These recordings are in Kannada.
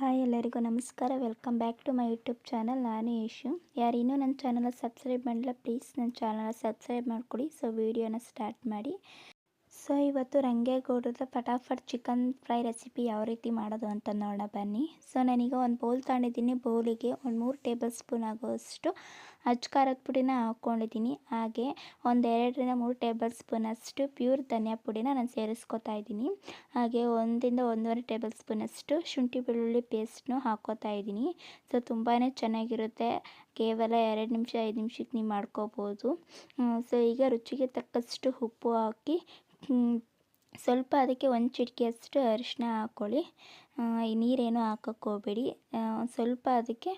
ಹಾಯ್ ಎಲ್ಲರಿಗೂ ನಮಸ್ಕಾರ. Welcome back to my YouTube channel ನಾನು ಯೇಶು ಯಾರು ಇನ್ನೂ ನನ್ನ ಚಾನಲ್ ಸಬ್ಸ್ಕ್ರೈಬ್ ಮಾಡಿಲ್ಲ ಪ್ಲೀಸ್ ನನ್ನ ಚಾನಲ್ ಸಬ್ಸ್ಕ್ರೈಬ್ ಮಾಡಿಕೊಡಿ. ಸೊ ವಿಡಿಯೋನ ಸ್ಟಾರ್ಟ್ ಮಾಡಿ. ಸೊ ಇವತ್ತು ರಂಗೇಗೌಡರದ ಫಟಾಫಟ್ ಚಿಕನ್ ಫ್ರೈ ರೆಸಿಪಿ ಯಾವ ರೀತಿ ಮಾಡೋದು ಅಂತ ನೋಡೋಣ ಬನ್ನಿ. ಸೊ ನಾನೀಗ ಒಂದು ಬೌಲ್ ತಗೊಂಡಿದ್ದೀನಿ. ಬೌಲಿಗೆ ಒಂದು ಮೂರು ಟೇಬಲ್ ಸ್ಪೂನ್ ಆಗೋಷ್ಟು ಖಾರದ ಪುಡಿನ ಹಾಕ್ಕೊಂಡಿದ್ದೀನಿ. ಹಾಗೆ ಒಂದು ಎರಡರಿಂದ ಮೂರು ಟೇಬಲ್ ಸ್ಪೂನಷ್ಟು ಪ್ಯೂರ್ ಧನಿಯಾ ಪುಡಿನ ನಾನು ಸೇರಿಸ್ಕೊತಾ ಇದ್ದೀನಿ. ಹಾಗೆ ಒಂದಿಂದ ಒಂದೂವರೆ ಟೇಬಲ್ ಸ್ಪೂನಷ್ಟು ಶುಂಠಿ ಬೆಳ್ಳುಳ್ಳಿ ಪೇಸ್ಟ್ನು ಹಾಕ್ಕೋತಾ ಇದ್ದೀನಿ. ಸೊ ತುಂಬಾ ಚೆನ್ನಾಗಿರುತ್ತೆ. ಕೇವಲ ಎರಡು ನಿಮಿಷ, ಐದು ನಿಮಿಷಕ್ಕೆ ನೀವು ಮಾಡ್ಕೋಬೋದು. ಸೊ ಈಗ ರುಚಿಗೆ ತಕ್ಕಷ್ಟು ಉಪ್ಪು ಹಾಕಿ ಸ್ವಲ್ಪ ಅದಕ್ಕೆ ಒಂದು ಚಿಟಿಕೆಯಷ್ಟು ಅರಿಶಿನ ಹಾಕ್ಕೊಳ್ಳಿ ನೀರೇನು ಹಾಕೋಕ್ಕೆ ಹೋಗಬೇಡಿ. ಸ್ವಲ್ಪ ಅದಕ್ಕೆ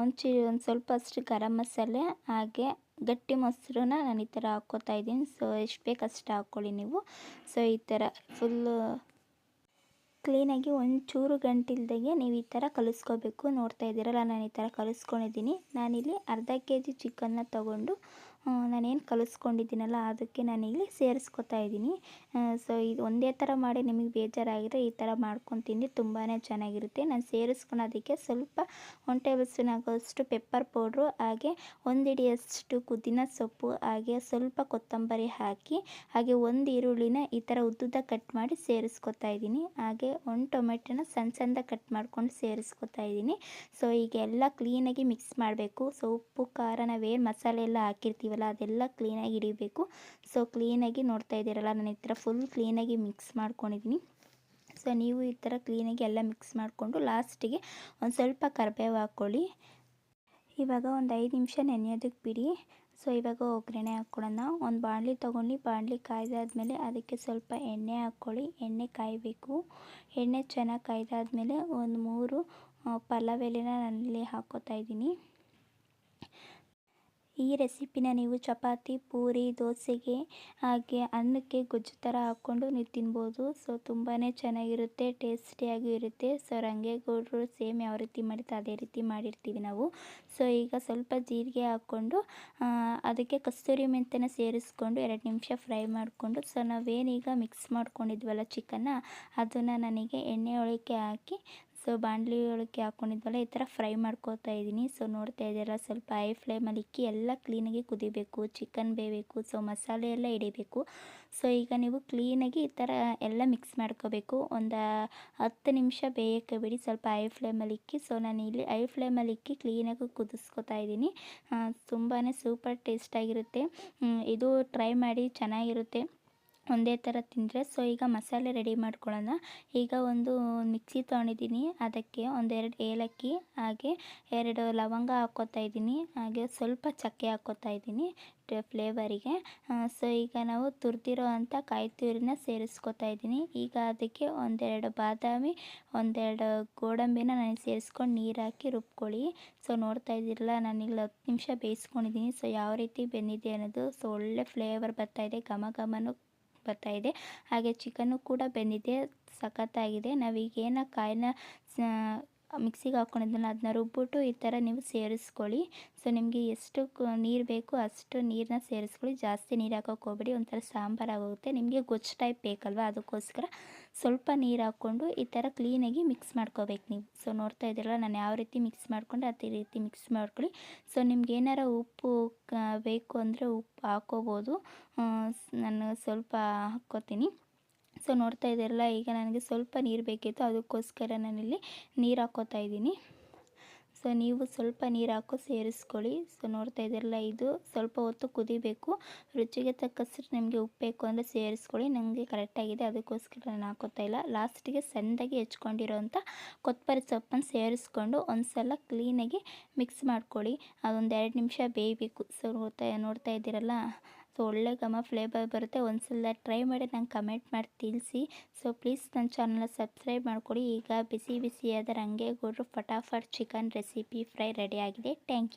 ಒಂದು ಚಿ, ಒಂದು ಸ್ವಲ್ಪ ಅಷ್ಟು ಗರಂ ಮಸಾಲೆ, ಹಾಗೆ ಗಟ್ಟಿ ಮೊಸರನ್ನ ನಾನು ಈ ಥರ ಹಾಕ್ಕೋತಾ ಇದ್ದೀನಿ. ಸೊ ಎಷ್ಟು ಬೇಕು ಅಷ್ಟು ಹಾಕ್ಕೊಳ್ಳಿ ನೀವು. ಸೊ ಈ ಥರ ಫುಲ್ಲು ಕ್ಲೀನಾಗಿ ಒಂಚೂರು ಗಂಟಿಲ್ದಾಗೆ ನೀವು ಈ ಥರ ಕಲಿಸ್ಕೋಬೇಕು. ನೋಡ್ತಾ ಇದ್ದೀರಲ್ಲ, ನಾನು ಈ ಥರ ಕಲಿಸ್ಕೊಂಡಿದ್ದೀನಿ. ನಾನಿಲ್ಲಿ ಅರ್ಧ ಕೆ ಜಿ ಚಿಕನ್ನ ತೊಗೊಂಡು ನಾನೇನು ಕಲಿಸ್ಕೊಂಡಿದ್ದೀನಲ್ಲ, ಅದಕ್ಕೆ ನಾನಿಲ್ಲಿ ಸೇರಿಸ್ಕೊತಾ ಇದ್ದೀನಿ. ಸೊ ಇದು ಒಂದೇ ಥರ ಮಾಡಿ ನಿಮಗೆ ಬೇಜಾರಾಗಿದ್ರೆ ಈ ಥರ ಮಾಡ್ಕೊಂಡು ತಿಂದು ತುಂಬಾ ಚೆನ್ನಾಗಿರುತ್ತೆ. ನಾನು ಸೇರಿಸ್ಕೊಳೋದಕ್ಕೆ ಸ್ವಲ್ಪ ಒಂದು ಟೇಬಲ್ ಸ್ಪೂನ್ ಆಗೋಷ್ಟು ಪೆಪ್ಪರ್ ಪೌಡ್ರು, ಹಾಗೆ ಒಂದು ಹಿಡಿಯಷ್ಟು ಪುದೀನ ಸೊಪ್ಪು, ಹಾಗೆ ಸ್ವಲ್ಪ ಕೊತ್ತಂಬರಿ ಹಾಕಿ, ಹಾಗೆ ಒಂದು ಈರುಳ್ಳಿನ ಈ ಥರ ಉದ್ದುದ್ದ ಕಟ್ ಮಾಡಿ ಸೇರಿಸ್ಕೊತಾ ಇದ್ದೀನಿ. ಹಾಗೆ ಒಂದು ಟೊಮೆಟೊನ ಸಣ್ಣ ಸಣ್ಣದಾಗಿ ಕಟ್ ಮಾಡ್ಕೊಂಡು ಸೇರಿಸ್ಕೊತಾ ಇದ್ದೀನಿ. ಸೊ ಈಗ ಎಲ್ಲ ಕ್ಲೀನಾಗಿ ಮಿಕ್ಸ್ ಮಾಡಬೇಕು. ಸೊ ಉಪ್ಪು ಖಾರ ನಾವೇನು ಮಸಾಲೆ ಎಲ್ಲ ಹಾಕಿರ್ತೀವಲ್ಲ ಅದೆಲ್ಲ ಕ್ಲೀನಾಗಿ ಹಿಡಿಬೇಕು. ಸೊ ಕ್ಲೀನಾಗಿ ನೋಡ್ತಾ ಇದ್ದೀರಲ್ಲ, ನಾನು ಈ ಥರ ಫುಲ್ ಕ್ಲೀನಾಗಿ ಮಿಕ್ಸ್ ಮಾಡ್ಕೊಂಡಿದ್ದೀನಿ ಸೊ ನೀವು ಈ ಥರ ಕ್ಲೀನಾಗಿ ಎಲ್ಲ ಮಿಕ್ಸ್ ಮಾಡಿಕೊಂಡು ಲಾಸ್ಟಿಗೆ ಒಂದು ಸ್ವಲ್ಪ ಕರ್ಬೇವು ಹಾಕ್ಕೊಳ್ಳಿ. ಇವಾಗ ಒಂದು ಐದು ನಿಮಿಷ ನೆನೆಯೋದಕ್ಕೆ ಬಿಡಿ. ಸೊ ಇವಾಗ ಒಗ್ಗರಣೆ ಹಾಕ್ಕೊಳ್ಳೋಣ. ಒಂದು ಬಾಣಲಿ ತೊಗೊಂಡು ಬಾಣಲಿ ಕಾಯ್ದಾದ್ಮೇಲೆ ಅದಕ್ಕೆ ಸ್ವಲ್ಪ ಎಣ್ಣೆ ಹಾಕ್ಕೊಳ್ಳಿ. ಎಣ್ಣೆ ಕಾಯಬೇಕು. ಎಣ್ಣೆ ಚೆನ್ನಾಗಿ ಕಾಯ್ದಾದ್ಮೇಲೆ ಒಂದು ಮೂರು ಪಲಾವ್ ನಾನಿಲ್ಲಿ ಹಾಕ್ಕೋತಾ ಇದ್ದೀನಿ. ಈ ರೆಸಿಪಿನ ನೀವು ಚಪಾತಿ, ಪೂರಿ, ದೋಸೆಗೆ ಹಾಗೆ ಅನ್ನಕ್ಕೆ ಗೊಜ್ಜು ಥರ ಹಾಕ್ಕೊಂಡು ನೀವು ತಿನ್ಬೋದು. ಸೊ ತುಂಬಾ ಚೆನ್ನಾಗಿರುತ್ತೆ, ಟೇಸ್ಟಿಯಾಗೂ ಇರುತ್ತೆ. ಸೊ ರಂಗೇಗೌಡರು ಸೇಮ್ ಯಾವ ರೀತಿ ಮಾಡಿತ್ತು ಅದೇ ರೀತಿ ಮಾಡಿರ್ತೀವಿ ನಾವು. ಸೊ ಈಗ ಸ್ವಲ್ಪ ಜೀರಿಗೆ ಹಾಕ್ಕೊಂಡು ಅದಕ್ಕೆ ಕಸ್ತೂರಿ ಮೆಂತ್ಯನ ಸೇರಿಸ್ಕೊಂಡು ಎರಡು ನಿಮಿಷ ಫ್ರೈ ಮಾಡಿಕೊಂಡು ಸೊ ನಾವೇನೀಗ ಮಿಕ್ಸ್ ಮಾಡ್ಕೊಂಡಿದ್ವಲ್ಲ ಚಿಕನ್ನ, ಅದನ್ನು ನನಗೆ ಎಣ್ಣೆ ಒಳಕ್ಕೆ ಹಾಕಿ ಸೊ ಬಾಣಲಿ ಒಳಗೆ ಹಾಕೊಂಡಿದ್ವಲ್ಲ, ಈ ಥರ ಫ್ರೈ ಮಾಡ್ಕೋತಾ ಇದ್ದೀನಿ. ಸೊ ನೋಡ್ತಾ ಇದ್ದೀರಾ, ಸ್ವಲ್ಪ ಐ ಫ್ಲೇಮಲ್ಲಿ ಇಕ್ಕಿ ಎಲ್ಲ ಕ್ಲೀನಾಗಿ ಕುದಿಬೇಕು ಚಿಕನ್ ಬೇಯಬೇಕು, ಸೊ ಮಸಾಲೆ ಎಲ್ಲ ಹಿಡಿಬೇಕು. ಸೊ ಈಗ ನೀವು ಕ್ಲೀನಾಗಿ ಈ ಥರ ಎಲ್ಲ ಮಿಕ್ಸ್ ಮಾಡ್ಕೋಬೇಕು. ಒಂದು ಹತ್ತು ನಿಮಿಷ ಬೇಯಕ್ಕೆ ಬಿಡಿ, ಸ್ವಲ್ಪ ಐ ಫ್ಲೇಮಲ್ಲಿ ಇಕ್ಕಿ. ಸೊ ನಾನು ಇಲ್ಲಿ ಐ ಫ್ಲೇಮಲ್ಲಿ ಇಕ್ಕಿ ಕ್ಲೀನಾಗಿ ಕುದಿಸ್ಕೊತಾ ಇದ್ದೀನಿ. ತುಂಬಾ ಸೂಪರ್ ಟೇಸ್ಟಾಗಿರುತ್ತೆ ಇದು ಟ್ರೈ ಮಾಡಿ ಚೆನ್ನಾಗಿರುತ್ತೆ. ಒಂದೇ ಥರ ತಿಂದರೆ ಸೊ ಈಗ ಮಸಾಲೆ ರೆಡಿ ಮಾಡ್ಕೊಳ್ಳೋಣ. ಈಗ ಒಂದು ಮಿಕ್ಸಿ ತೊಗೊಂಡಿದ್ದೀನಿ. ಅದಕ್ಕೆ ಒಂದೆರಡು ಏಲಕ್ಕಿ, ಹಾಗೆ ಎರಡು ಲವಂಗ ಹಾಕ್ಕೋತಾ ಇದ್ದೀನಿ. ಹಾಗೆ ಸ್ವಲ್ಪ ಚಕ್ಕೆ ಹಾಕ್ಕೋತಾ ಇದ್ದೀನಿ ಫ್ಲೇವರಿಗೆ. ಸೊ ಈಗ ನಾವು ತುರಿದಿರೋ ಅಂಥ ಕಾಯಿ ತುರಿನ ಸೇರಿಸ್ಕೊತಾ ಇದ್ದೀನಿ. ಈಗ ಅದಕ್ಕೆ ಒಂದೆರಡು ಬಾದಾಮಿ, ಒಂದೆರಡು ಗೋಡಂಬಿನ ನಾನು ಸೇರಿಸ್ಕೊಂಡು ನೀರು ಹಾಕಿ ರುಬ್ಕೊಳ್ಳಿ. ಸೊ ನೋಡ್ತಾ ಇದ್ದೀರಲ್ಲ ನಾನೀಗ ಹತ್ತು ನಿಮಿಷ ಬೇಯಿಸ್ಕೊಂಡಿದ್ದೀನಿ. ಸೊ ಯಾವ ರೀತಿ ಬೆಂದಿದೆ ಅನ್ನೋದು. ಸೊ ಒಳ್ಳೆ ಫ್ಲೇವರ್ ಬರ್ತಾಯಿದೆ ಘಮ ಘಮನೂ ಬರ್ತಾಯಿದೆ. ಹಾಗೆ ಚಿಕನ್ನು ಕೂಡ ಬೆಂದಿದೆ, ಸಖತ್ತಾಗಿದೆ. ನಾವೀಗೇನು ಕಾಯಿನ ಮಿಕ್ಸಿಗೆ ಹಾಕ್ಕೊಂಡಿದ್ದಲ್ಲ ಅದನ್ನ ರುಬ್ಬಿಟ್ಟು ಈ ಥರ ನೀವು ಸೇರಿಸ್ಕೊಳ್ಳಿ. ಸೊ ನಿಮಗೆ ಎಷ್ಟು ನೀರು ಬೇಕು ಅಷ್ಟು ನೀರನ್ನ ಸೇರಿಸ್ಕೊಳ್ಳಿ. ಜಾಸ್ತಿ ನೀರು ಹಾಕೋಕೆ ಹೋಗ್ಬೇಡಿ. ಒಂಥರ ಸಾಂಬಾರಾಗೋಗುತ್ತೆ ನಿಮಗೆ ಗೊಜ್ಜು ಟೈಪ್ ಬೇಕಲ್ವ? ಅದಕ್ಕೋಸ್ಕರ ಸ್ವಲ್ಪ ನೀರು ಹಾಕ್ಕೊಂಡು ಈ ಥರ ಕ್ಲೀನಾಗಿ ಮಿಕ್ಸ್ ಮಾಡ್ಕೋಬೇಕು ನೀವು. ಸೊ ನೋಡ್ತಾ ಇದ್ದೀರಲ್ಲ, ನಾನು ಯಾವ ರೀತಿ ಮಿಕ್ಸ್ ಮಾಡ್ಕೊಂಡು ಅದೇ ರೀತಿ ಮಿಕ್ಸ್ ಮಾಡ್ಕೊಳ್ಳಿ. ಸೊ ನಿಮ್ಗೆ ಏನಾರ ಉಪ್ಪು ಬೇಕು ಅಂದರೆ ಉಪ್ಪು ಹಾಕೋಬೋದು. ನಾನು ಸ್ವಲ್ಪ ಹಾಕ್ಕೋತೀನಿ. ಸೊ ನೋಡ್ತಾ ಇದ್ದೀರಲ್ಲ, ಈಗ ನನಗೆ ಸ್ವಲ್ಪ ನೀರು ಬೇಕಿತ್ತು, ಅದಕ್ಕೋಸ್ಕರ ನಾನಿಲ್ಲಿ ನೀರು ಹಾಕ್ಕೋತಾ ಇದ್ದೀನಿ. ಸೊ ನೀವು ಸ್ವಲ್ಪ ನೀರು ಹಾಕೋ ಸೇರಿಸ್ಕೊಳ್ಳಿ. ಸೊ ನೋಡ್ತಾ ಇದ್ದೀರಲ್ಲ, ಇದು ಸ್ವಲ್ಪ ಹೊತ್ತು ಕುದಿಬೇಕು. ರುಚಿಗೆ ತಕ್ಕಷ್ಟು ನಿಮಗೆ ಉಪ್ಪು ಬೇಕು ಅಂದರೆ ಸೇರಿಸ್ಕೊಳ್ಳಿ. ನನಗೆ ಕರೆಕ್ಟಾಗಿದೆ ಅದಕ್ಕೋಸ್ಕರ ನಾನು ಹಾಕೋತಾ ಇಲ್ಲ. ಲಾಸ್ಟಿಗೆ ಸಣ್ಣದಾಗಿ ಹೆಚ್ಕೊಂಡಿರೋಂಥ ಕೊತ್ತಂಬರಿ ಸೊಪ್ಪನ್ನು ಸೇರಿಸ್ಕೊಂಡು ಒಂದು ಸಲ ಕ್ಲೀನಾಗಿ ಮಿಕ್ಸ್ ಮಾಡ್ಕೊಳ್ಳಿ. ಅದೊಂದು ಎರಡು ನಿಮಿಷ ಬೇಯಬೇಕು. ಸೊ ನೋಡ್ತಾ ನೋಡ್ತಾ ಇದ್ದೀರಲ್ಲ? ಸೊ ಒಳ್ಳೆ ಘಮ ಫ್ಲೇವರ್ ಬರುತ್ತೆ. ಒಂದ್ಸಲ ಟ್ರೈ ಮಾಡಿ ನಂಗೆ ಕಮೆಂಟ್ ಮಾಡಿ ತಿಳಿಸಿ. ಸೊ ಪ್ಲೀಸ್ ನನ್ನ ಚಾನಲ್ನ ಸಬ್ಸ್ಕ್ರೈಬ್ ಮಾಡಿಕೊಡಿ. ಈಗ ಬಿಸಿ ಬಿಸಿಯಾದ ರಂಗೇಗೌಡರು ಫಟಾಫಟ್ ಚಿಕನ್ ರೆಸಿಪಿ ಫ್ರೈ ರೆಡಿ ಆಗಿದೆ. Thank you